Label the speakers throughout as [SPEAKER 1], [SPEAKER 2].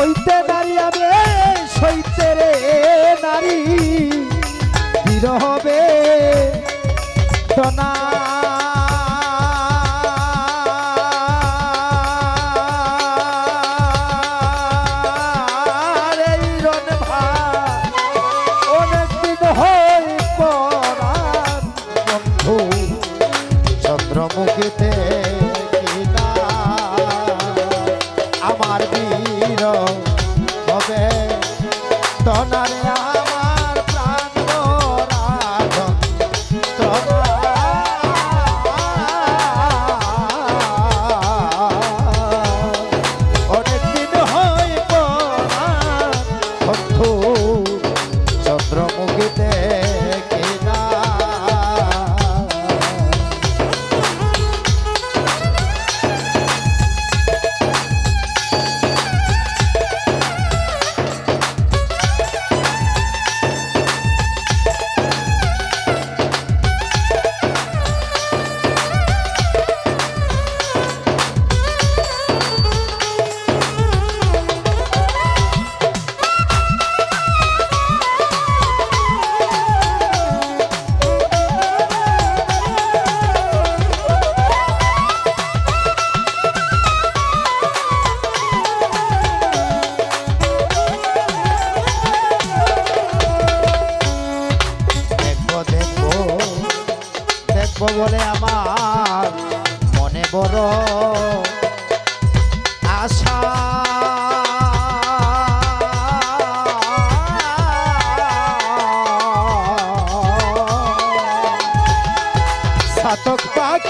[SPEAKER 1] সইতে নারী আমি সইতে রে নারী। বিরহবে টনা sonaré a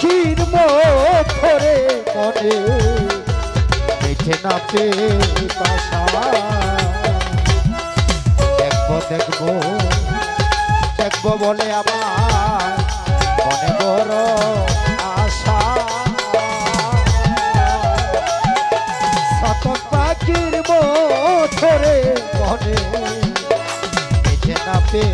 [SPEAKER 1] পাখির মরে মনে দেখে না পে দেখব দেখব দেখব বলে আমার মনে বড় আশা। শত পাখির মরে মনে বেঁচে নাচে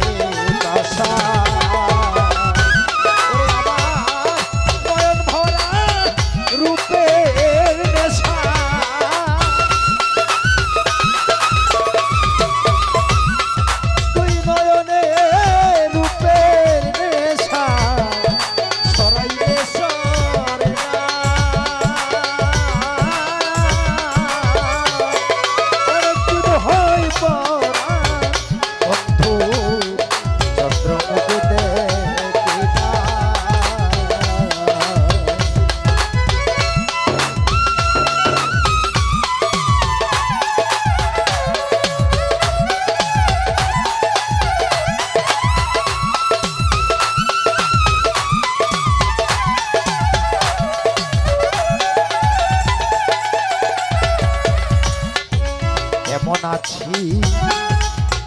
[SPEAKER 1] for.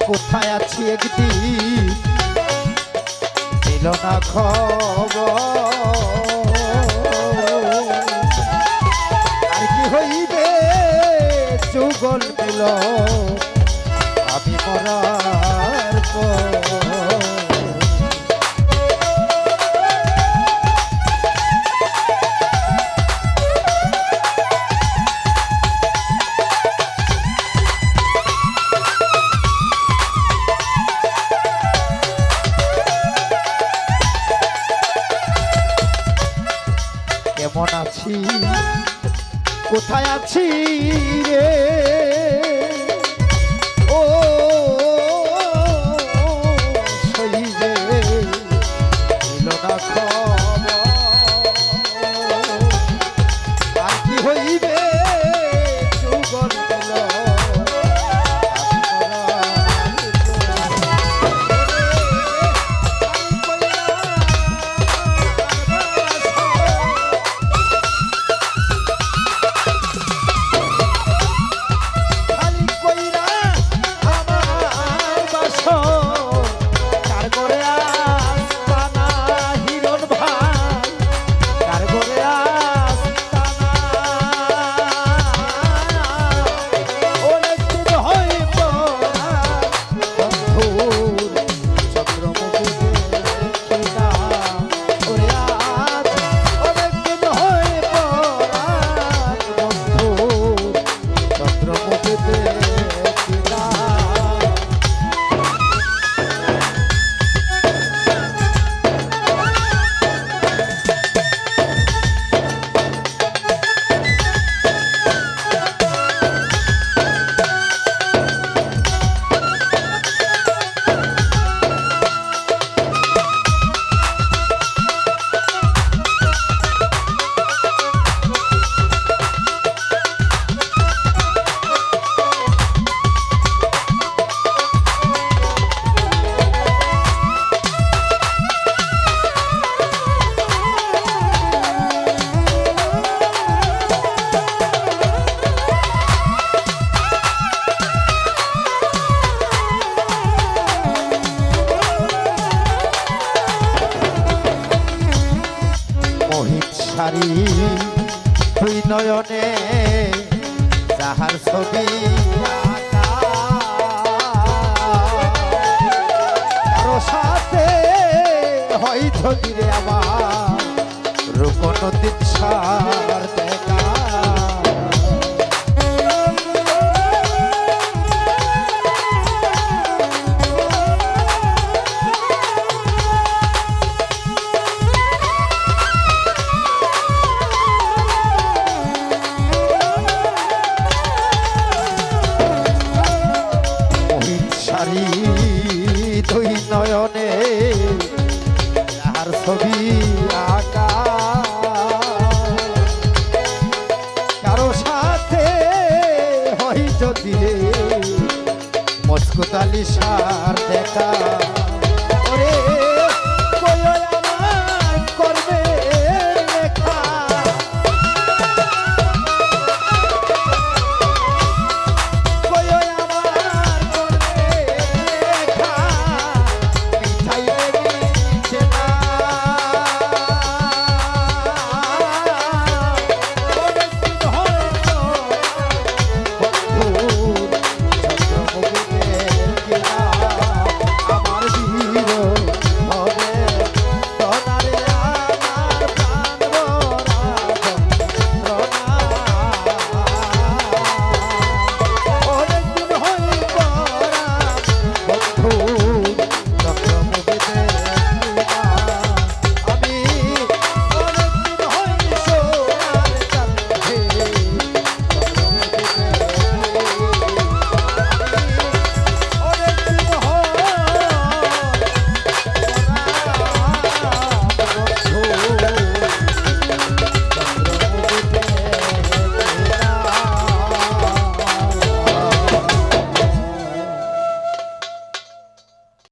[SPEAKER 1] কোথায় আছি একটি? দিল না খব আর কি হইবে? যুগল মিলন কোথায় আছি রে? সারি তুই নয়নে যাহার ছবি। কারও সাথে হয় ছবি রে আমার রূপন দিচ্ছার দুই নয়নে আর ছবি আঁকা কারও সাথে হয় যদি মস্কুত সার দেখা।